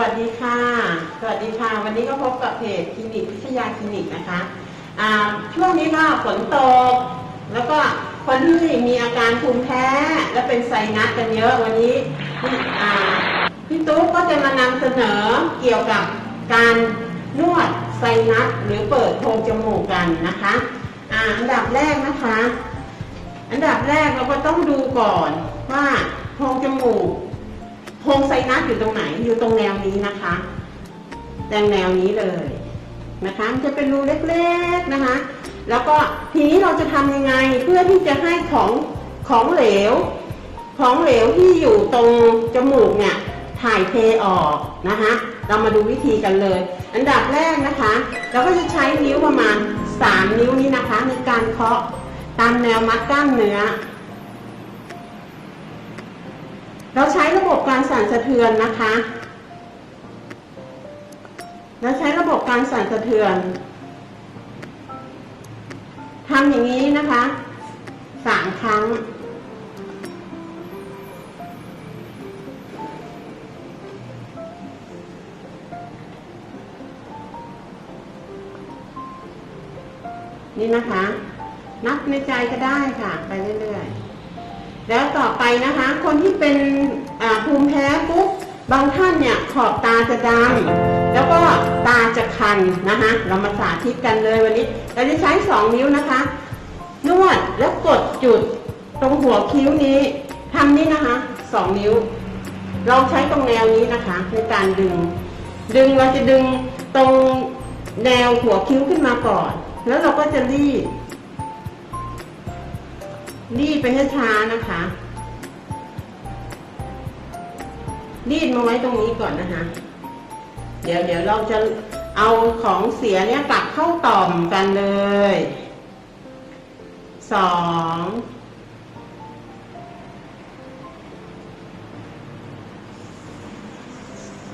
วัสดีค่ะ สวัสดีค่ะ วันนี้ก็พบกับเพจคลินิกวิทยาคลินิกนะคะช่วงนี้ก็ฝนตก แล้วก็คนที่มีอาการภูมิแพ้ และเป็นไซนัสกันเยอะวันนี้พี่ตุ๊กก็จะมานำเสนอเกี่ยวกับการนวดไซนัสหรือเปิดโพรงจมูกกันนะคะอันดับแรกนะคะ อันดับแรกเราก็ต้องดูก่อนว่าโพรงจมูก โพรงไซนัสอยู่ตรงไหนอยู่ตรงแนวนี้นะคะแนวแนวนี้เลยนะคะมันจะเป็นรูเล็กๆนะคะ แล้วก็ทีนี้เราจะทำยังไงเพื่อที่จะให้ของของเหลว ของเหลวที่อยู่ตรงจมูกเนี่ยถ่ายเทออกนะคะเรามาดูวิธีกันเลย อันดับแรกนะคะ เราก็จะใช้นิ้วประมาณ 3 นิ้วนี้นะคะในการเคาะตามแนวมัดกล้ามเนื้อ เราใช้ระบบการสั่นสะเทือนนะคะเราใช้ระบบการสั่นสะเทือนทำอย่างนี้นะคะสามครั้ง นี่นะคะ นับในใจก็ได้ค่ะ ไปเรื่อยๆ แล้วต่อไปนะคะ คนที่เป็นภูมิแพ้ปุ๊บบางท่านเนี่ยขอบตาจะดำแล้วก็ตาจะคันนะคะเรามาสาธิตกันเลยวันนี้ เราจะใช้สองนิ้วนะคะ นวดแล้วกดจุดตรงหัวคิ้วนี้ทำนี่นะคะสองนิ้ว เราใช้ตรงแนวนี้นะคะในการดึง ดึงเราจะดึงตรงแนวหัวคิ้วขึ้นมาก่อน แล้วเราก็จะรีด รีดไปช้าๆนะคะ รีดมาไว้ตรงนี้ก่อนนะคะ เดี๋ยวเดี๋ยวเราจะเอาของเสียเนี่ยกลับเข้าต่อมกันเลยสอง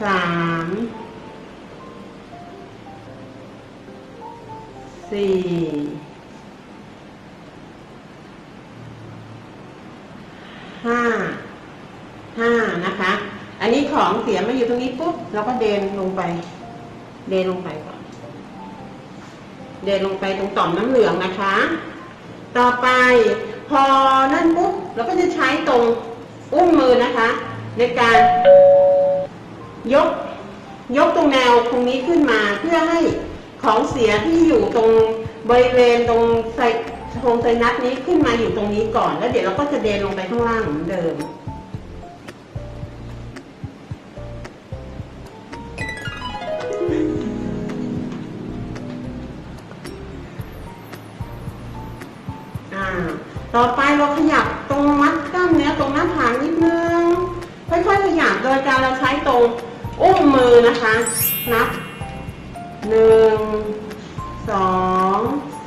สามสี่ ห้า ห้านะคะ อันนี้ของ เสียมาอยู่ตรงนี้ปุ๊บเราก็เดินลงไป เดินลงไปก่อนเดินลงไปตรงต่อมน้ำเหลืองนะคะ ต่อไปพอนั่นปุ๊บเราก็จะใช้ตรงอุ้งมือนะคะ ในการยกยกตรงแนวตรงนี้ขึ้นมาเพื่อให้ของเสียที่อยู่ตรงบริเวณตรงไซโครงไซนัสนี้ขึ้นมาอยู่ตรงนี้ก่อน แล้วเดี๋ยวเราก็จะเดินลงไปข้างล่างเหมือนเดิม ต่อไปเราขยับตรงมัดกล้ามเนื้อตรงหน้าผากนิดนึง ค่อยๆขยับโดยการเราใช้ตรงอุ้งมือนะคะ นับหนึ่งสอง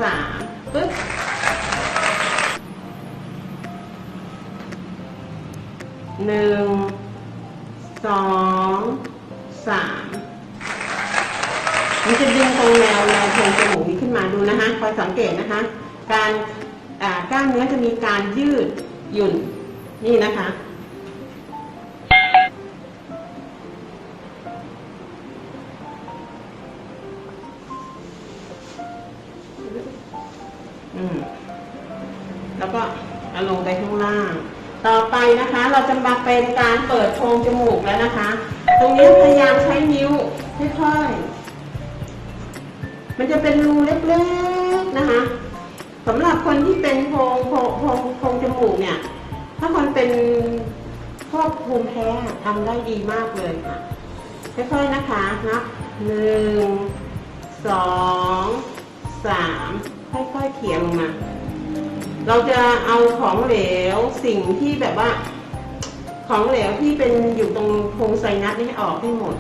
สามปึ๊บหนึ่งสองสามมันจะดึงตรงแนวแนวโพรงจมูกนี้ขึ้นมาดูนะคะคอยสังเกตนะคะ การอ่า กล้ามเนื้อจะมีการยืดหยุ่นนี่นะคะ แล้วก็เอาลงไปข้างล่าง ต่อไปนะคะ เราจะมาเป็นการเปิดโพรงจมูกแล้วนะคะ ตรงนี้พยายามใช้นิ้วค่อยๆมันจะเป็นรูเล็กๆนะคะ สำหรับคนที่เป็นโพรงโพรงโพรงโพรงจมูกเนี่ย ถ้าคนเป็นพวกภูมิแพ้ทำได้ดีมากเลยค่ะค่อยๆนะคะนับหนึ่งสองสามค่อยๆเขี่ยลงมา เราจะเอาของเหลวสิ่งที่แบบว่า ของเหลวที่เป็นอยู่ตรงโพรงไซนัสนี่ออกให้หมด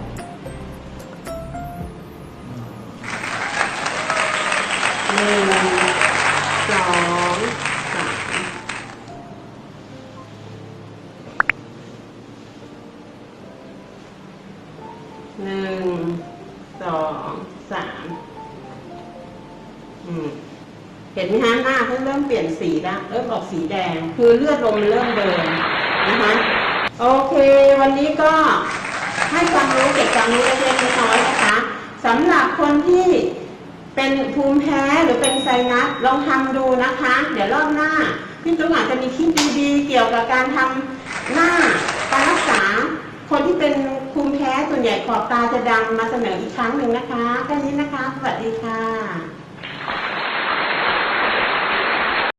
ห็นไหมฮะหน้าเขาเริ่มเปลี่ยนสีแล้วเริ่มออกสีแดง คือเลือดลมมันเริ่มเดินนะคะโอเค วันนี้ก็ให้ความรู้เกี่ยวกับรู้เล็กๆน้อยๆนะคะสำหรับคนที่เป็นภูมิแพ้หรือเป็นไซนัสลองทำดูนะคะ เดี๋ยวรอบหน้า พี่ตุ๊กอาจจะมีคลิปดีๆ เกี่ยวกับการทำหน้าการรักษา คนที่เป็นภูมิแพ้ส่วนใหญ่ขอบตาจะดำมาเสนออีกครั้งหนึ่งนะคะแค่นี้นะคะ สวัสดีค่ะ